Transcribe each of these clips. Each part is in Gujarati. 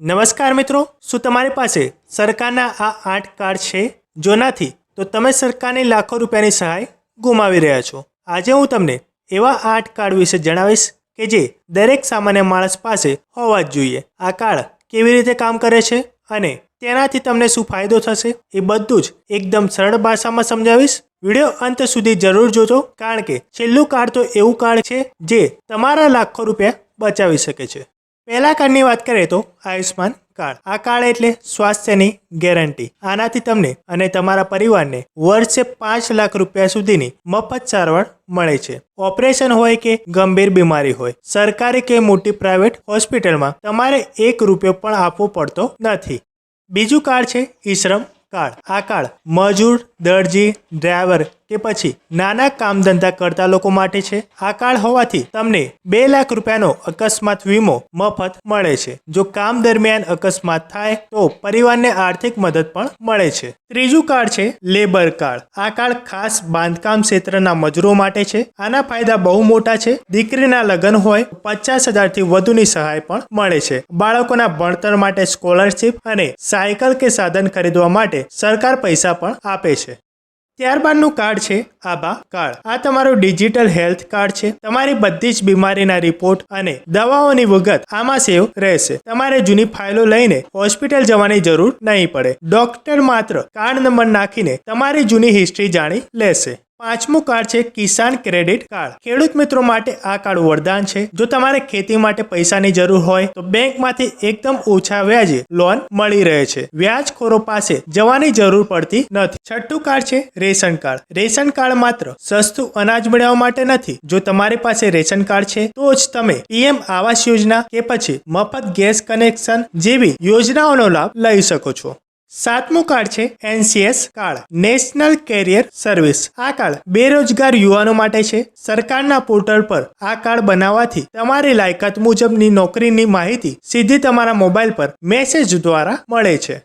નમસ્કાર મિત્રો, શું તમારી પાસે સરકારના આ આઠ કાર્ડ છે? જો નથી, તો તમે સરકારની લાખો રૂપિયાની સહાય ગુમાવી રહ્યા છો. આજે હું તમને એવા આઠ કાર્ડ વિશે જણાવીશ કે જે દરેક સામાન્ય માણસ પાસે હોવા જ જોઈએ. આ કાર્ડ કેવી રીતે કામ કરે છે અને તેનાથી તમને શું ફાયદો થશે, એ બધું જ એકદમ સરળ ભાષામાં સમજાવીશ. વીડિયો અંત સુધી જરૂર જોજો, કારણ કે છેલ્લું કાર્ડ તો એવું કાર્ડ છે જે તમારા લાખો રૂપિયા બચાવી શકે છે. પહેલા કાર્ડની વાત કરીએ તો આયુષ્માન કાર્ડ. આ કાર્ડ એટલે સ્વાસ્થ્યની ગેરંટી. આનાથી તમને અને તમારા પરિવારને વર્ષે પાંચ લાખ રૂપિયા સુધીની મફત સારવાર મળે છે. ઓપરેશન હોય કે ગંભીર બીમારી હોય, સરકારી કે મોટી પ્રાઇવેટ હોસ્પિટલમાં તમારે એક રૂપિયો પણ આપવો પડતો નથી. બીજું કાર્ડ છે ઈશ્રમ કાર્ડ. આ કાર્ડ મજૂર, દરજી, ડ્રાઈવર કે પછી નાના કામ ધંધા કરતા લોકો માટે છે? આ કાર્ડ હોવાથી તમને બે લાખ રૂપિયાનો અકસ્માત વીમો મફત મળે છે. જો કામ દરમિયાન અકસ્માત થાય, તો પરિવારને આર્થિક મદદ પણ મળે છે. ત્રીજું કાર્ડ છે લેબર કાર્ડ આ કાર્ડ ખાસ બાંધકામ ક્ષેત્રના મજૂરો માટે છે. આના ફાયદા બહુ મોટા છે. દીકરીના લગ્ન હોય પચાસ હજારથી વધુની સહાય પણ મળે છે. બાળકોના ભણતર માટે સ્કોલરશિપ અને સાયકલ કે સાધન ખરીદવા માટે સરકાર પૈસા પણ આપે છે. ત્યારબાદનું કાર્ડ છે આભા કાર્ડ. આ તમારું ડિજિટલ હેલ્થ કાર્ડ છે. તમારી બધી જ બીમારીના રિપોર્ટ અને દવાઓની વિગત આમાં સેવ રહેશે. તમારે જૂની ફાઇલો લઈને હોસ્પિટલ જવાની જરૂર નહીં પડે. ડોક્ટર માત્ર કાર્ડ નંબર નાખીને તમારી જૂની હિસ્ટ્રી જાણી લેશે. પાંચમું કાર્ડ છે કિસાન ક્રેડિટ કાર્ડ. ખેડૂત મિત્રો માટે આ કાર્ડ વરદાન છે. જો તમારે ખેતી માટે પૈસાની જરૂર હોય, તો બેંકમાંથી એકદમ ઓછા વ્યાજે લોન મળી રહે છે. વ્યાજખોરો પાસે જવાની જરૂર પડતી નથી. છઠ્ઠું કાર્ડ છે રેશન કાર્ડ. રેશન કાર્ડ માત્ર સસ્તું અનાજ મેળવવા માટે નથી. જો તમારી પાસે રેશન કાર્ડ છે, તો જ તમે પીએમ આવાસ યોજના કે પછી મફત ગેસ કનેક્શન જેવી યોજનાઓનો લાભ લઈ શકો છો. સાતમું કાર્ડ છે NCS card national career service આ કાર્ડ બેરોજગાર યુવાનો માટે છે. સરકારના પોર્ટલ પર આ કાર્ડ બનાવવાથી તમારી લાયકાત મુજબની નોકરીની માહિતી સીધી તમારા મોબાઈલ પર મેસેજ દ્વારા મળે છે.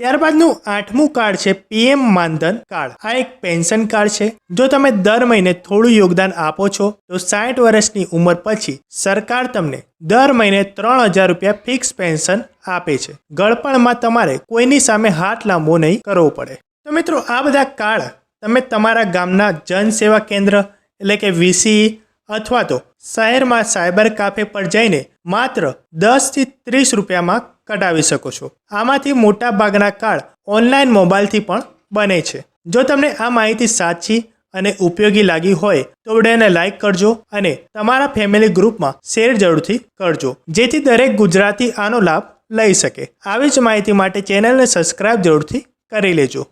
ત્યારબાદનું આઠમું કાર્ડ છે પીએમ માનધન કાર્ડ. આ એક પેન્શન કાર્ડ છે. જો તમે દર મહિને થોડું યોગદાન આપો છો, તો સાઠ વર્ષની ઉંમર પછી સરકાર તમને દર મહિને ત્રણ હજાર રૂપિયા ફિક્સ પેન્શન આપે છે. ગળપણમાં તમારે કોઈની સામે હાથ લાંબો નહીં કરવો પડે. તો મિત્રો, આ બધા કાર્ડ તમે તમારા ગામના જનસેવા કેન્દ્ર, એટલે કે વીસી અથવા તો શહેરમાં સાયબર કાફે પર જઈને માત્ર દસથી ત્રીસ રૂપિયામાં કઢાવી શકો છો. આમાંથી મોટા ભાગના કાર્ડ ઓનલાઈન મોબાઈલથી પણ બને છે. જો તમને આ માહિતી સાચી અને ઉપયોગી લાગી હોય, તો વિડીયોને લાઇક કરજો અને તમારા ફેમિલી ગ્રુપમાં શેર જરૂરથી કરજો, જેથી દરેક ગુજરાતી આનો લાભ લઈ શકે. આવી જ માહિતી માટે ચેનલને સબસ્ક્રાઇબ જરૂરથી કરી લેજો.